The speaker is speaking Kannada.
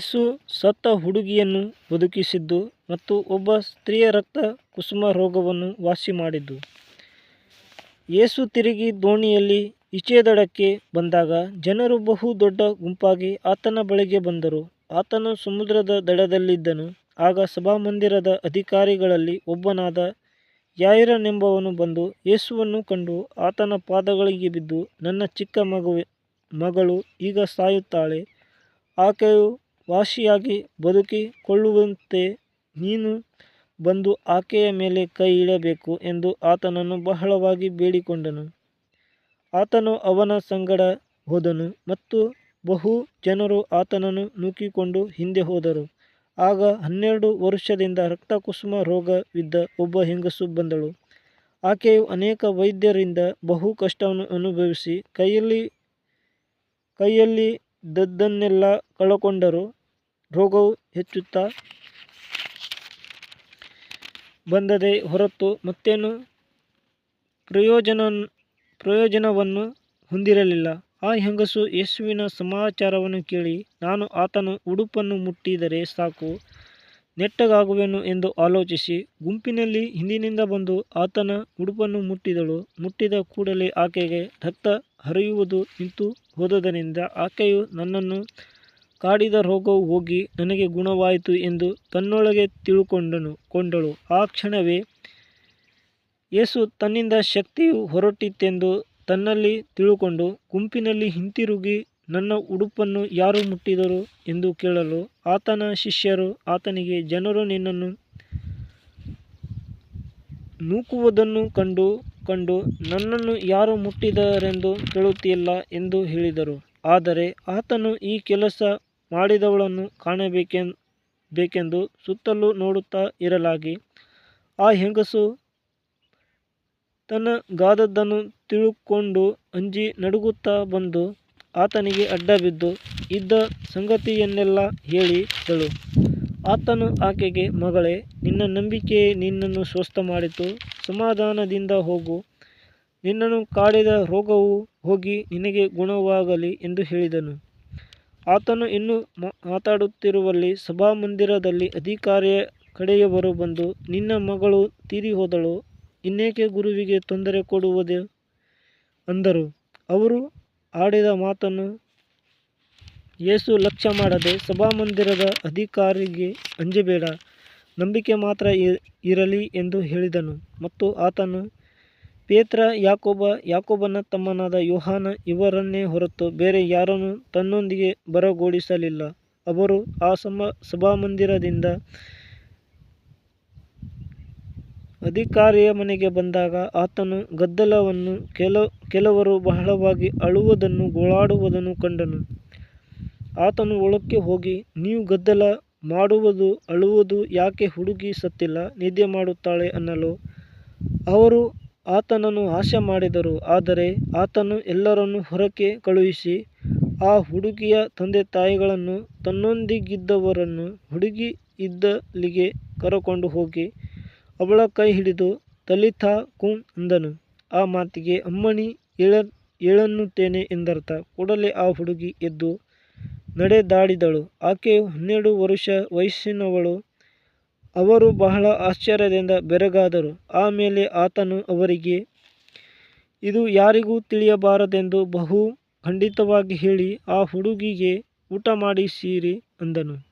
ಯೇಸು ಸತ್ತ ಹುಡುಗಿಯನ್ನು ಬದುಕಿಸಿದ್ದು ಮತ್ತು ಒಬ್ಬ ಸ್ತ್ರೀಯ ರಕ್ತ ಕುಸುಮ ರೋಗವನ್ನು ವಾಸಿ ಮಾಡಿದ್ದು ಯೇಸು ತಿರುಗಿ ದೋಣಿಯಲ್ಲಿ ಈಚೆದಡಕ್ಕೆ ಬಂದಾಗ ಜನರು ಬಹು ದೊಡ್ಡ ಗುಂಪಾಗಿ ಆತನ ಬಳಿಗೆ ಬಂದರು. ಆತನು ಸಮುದ್ರದ ದಡದಲ್ಲಿದ್ದನು. ಆಗ ಸಭಾಮಂದಿರದ ಅಧಿಕಾರಿಗಳಲ್ಲಿ ಒಬ್ಬನಾದ ಯಾಯಿರನೆಂಬವನು ಬಂದು ಯೇಸುವನ್ನು ಕಂಡು ಆತನ ಪಾದಗಳಿಗೆ ಬಿದ್ದು, ನನ್ನ ಚಿಕ್ಕ ಮಗಳು ಈಗ ಸಾಯುತ್ತಾಳೆ. ಆಕೆಯು ವಾಸಿಯಾಗಿ ಬದುಕಿಕೊಳ್ಳುವಂತೆ ನೀನು ಬಂದು ಆಕೆಯ ಮೇಲೆ ಕೈ ಇಡಬೇಕು ಎಂದು ಆತನನ್ನು ಬಹಳವಾಗಿ ಬೇಡಿಕೊಂಡನು. ಆತನು ಅವನ ಸಂಗಡ ಹೋದನು ಮತ್ತು ಬಹು ಜನರು ಆತನನ್ನು ನೂಕಿಕೊಂಡು ಹಿಂದೆ ಹೋದರು. ಆಗ ಹನ್ನೆರಡು ವರ್ಷದಿಂದ ರಕ್ತಕುಸುಮ ರೋಗವಿದ್ದ ಒಬ್ಬ ಹೆಂಗಸು ಬಂದಳು. ಆಕೆಯು ಅನೇಕ ವೈದ್ಯರಿಂದ ಬಹು ಕಷ್ಟವನ್ನು ಅನುಭವಿಸಿ ಕೈಯಲ್ಲಿ ಕೈಯಲ್ಲಿ ದದ್ದನ್ನೆಲ್ಲ ಕಳಕೊಂಡರೂ ರೋಗವು ಹೆಚ್ಚುತ್ತಾ ಬಂದದೆ ಹೊರತು ಮತ್ತೇನು ಪ್ರಯೋಜನ ಪ್ರಯೋಜನವನ್ನು ಹೊಂದಿರಲಿಲ್ಲ. ಆ ಹೆಂಗಸು ಯೇಸುವಿನ ಸಮಾಚಾರವನ್ನು ಕೇಳಿ, ನಾನು ಆತನ ಉಡುಪನ್ನು ಮುಟ್ಟಿದರೆ ಸಾಕು, ನೆಟ್ಟಗಾಗುವೆನು ಎಂದು ಆಲೋಚಿಸಿ, ಗುಂಪಿನಲ್ಲಿ ಹಿಂದಿನಿಂದ ಬಂದು ಆತನ ಉಡುಪನ್ನು ಮುಟ್ಟಿದಳು. ಮುಟ್ಟಿದ ಕೂಡಲೇ ಆಕೆಗೆ ರಕ್ತ ಹರಿಯುವುದು ನಿಂತು ಹೋದುದರಿಂದ ಆಕೆಯು ನನ್ನನ್ನು ಕಾಡಿದ ರೋಗವು ಹೋಗಿ ನನಗೆ ಗುಣವಾಯಿತು ಎಂದು ತನ್ನೊಳಗೆ ತಿಳುಕೊಂಡನು ಕೊಂಡಳು ಆ ಕ್ಷಣವೇ ಯೇಸು ತನ್ನಿಂದ ಶಕ್ತಿಯು ಹೊರಟಿತ್ತೆಂದು ತನ್ನಲ್ಲಿ ತಿಳುಕೊಂಡು ಗುಂಪಿನಲ್ಲಿ ಹಿಂತಿರುಗಿ, ನನ್ನ ಉಡುಪನ್ನು ಯಾರು ಮುಟ್ಟಿದರು ಎಂದು ಕೇಳಲು, ಆತನ ಶಿಷ್ಯರು ಆತನಿಗೆ, ಜನರು ನಿನ್ನನ್ನು ನೂಕುವುದನ್ನು ಕಂಡು ಕಂಡು ನನ್ನನ್ನು ಯಾರು ಮುಟ್ಟಿದರೆಂದು ಕೇಳುತ್ತಿಲ್ಲ ಎಂದು ಹೇಳಿದರು. ಆದರೆ ಆತನು ಈ ಕೆಲಸ ಮಾಡಿದವಳನ್ನು ಕಾಣಬೇಕೆಂದು ಸುತ್ತಲೂ ನೋಡುತ್ತಾ ಇರಲಾಗಿ, ಆ ಹೆಂಗಸು ತನ್ನ ಗಾದದ್ದನ್ನು ತಿಳುಕೊಂಡು ಅಂಜಿ ನಡುಗುತ್ತಾ ಬಂದು ಆತನಿಗೆ ಅಡ್ಡ ಬಿದ್ದು ಇದ್ದ ಸಂಗತಿಯನ್ನೆಲ್ಲಾ ಹೇಳಿದಳು. ಆತನು ಆಕೆಗೆ, ಮಗಳೇ, ನಿನ್ನ ನಂಬಿಕೆಯೇ ನಿನ್ನನ್ನು ಸ್ವಸ್ಥ ಮಾಡಿತು ಸಮಾಧಾನದಿಂದ ಹೋಗು, ನಿನ್ನನ್ನು ಕಾಡಿದ ರೋಗವು ಹೋಗಿ ನಿನಗೆ ಗುಣವಾಗಲಿ ಎಂದು ಹೇಳಿದನು. ಆತನು ಇನ್ನೂ ಮಾತನಾಡುತ್ತಿರುವಲ್ಲಿ ಸಭಾಮಂದಿರದಲ್ಲಿ ಅಧಿಕಾರಿಯ ಕಡೆಯವರು ಬಂದು, ನಿನ್ನ ಮಗಳು ತೀರಿಹೋದಳು, ಇನ್ನೇಕೆ ಗುರುವಿಗೆ ತೊಂದರೆ ಕೊಡುವುದೇ ಅಂದರು. ಅವರು ಆಡಿದ ಮಾತನ್ನು ಯೇಸು ಲಕ್ಷ್ಯಮಾಡದೆ, ಸಭಾಮಂದಿರದ ಅಧಿಕಾರಿಗೆ ಅಂಜಬೇಡ, ನಂಬಿಕೆ ಮಾತ್ರ ಇರಲಿ ಎಂದು ಹೇಳಿದನು. ಮತ್ತು ಆತನು ಪೇತ್ರ, ಯಾಕೋಬ, ಯಾಕೋಬನ ತಮ್ಮನಾದ ಯೋಹಾನ ಇವರನ್ನೇ ಹೊರತು ಬೇರೆ ಯಾರನ್ನೂ ತನ್ನೊಂದಿಗೆ ಬರಗೋಡಿಸಲಿಲ್ಲ. ಅವರು ಆ ಸಭಾಮಂದಿರದಿಂದ ಅಧಿಕಾರಿಯ ಮನೆಗೆ ಬಂದಾಗ ಆತನು ಗದ್ದಲವನ್ನೂ ಕೆಲವರು ಬಹಳವಾಗಿ ಅಳುವುದನ್ನು ಗೋಳಾಡುವುದನ್ನು ಕಂಡನು. ಆತನು ಒಳಕ್ಕೆ ಹೋಗಿ, ನೀವು ಗದ್ದಲ ಮಾಡುವುದು ಅಳುವುದು ಯಾಕೆ, ಹುಡುಗಿ ಸತ್ತಿಲ್ಲ, ನಿದ್ದೆ ಮಾಡುತ್ತಾಳೆ ಅನ್ನಲು. ಅವರು ಆತನನ್ನು ಆಶೆ ಹಾಸ್ಯಮಾಡಿದರು. ಆದರೆ ಆತನು ಎಲ್ಲರನ್ನೂ ಹೊರಕ್ಕೆ ಕಳುಹಿಸಿ, ಆ ಹುಡುಗಿಯ ತಂದೆ ತಾಯಿಗಳನ್ನು ತನ್ನೊಂದಿಗಿದ್ದವರನ್ನು ಹುಡುಗಿ ಇದ್ದಲ್ಲಿಗೆ ಕರಕೊಂಡು ಹೋಗಿ ಅವಳ ಕೈ ಹಿಡಿದು, ತಲಿಥಾ ಕುಂ ಅಂದನು. ಆ ಮಾತಿಗೆ, ಅಮ್ಮಣಿ, ಏಳ ಏಳನ್ನುತ್ತೇನೆ ಎಂದರ್ಥ. ಕೂಡಲೇ ಆ ಹುಡುಗಿ ಎದ್ದು ನಡೆದಾಡಿದಳು. ಆಕೆಯು ಹನ್ನೆರಡು ವರುಷ ವಯಸ್ಸಿನವಳು. ಅವರು ಬಹಳ ಆಶ್ಚರ್ಯದಿಂದ ಬೆರಗಾದರು. ಆಮೇಲೆ ಮೇಲೆ ಆತನು ಅವರಿಗೆ, ಇದು ಯಾರಿಗೂ ತಿಳಿಯಬಾರದೆಂದು ಬಹು ಖಂಡಿತವಾಗಿ ಹೇಳಿ, ಆ ಹುಡುಗಿಗೆ ಊಟ ಮಾಡಿಸಿರಿ ಅಂದನು.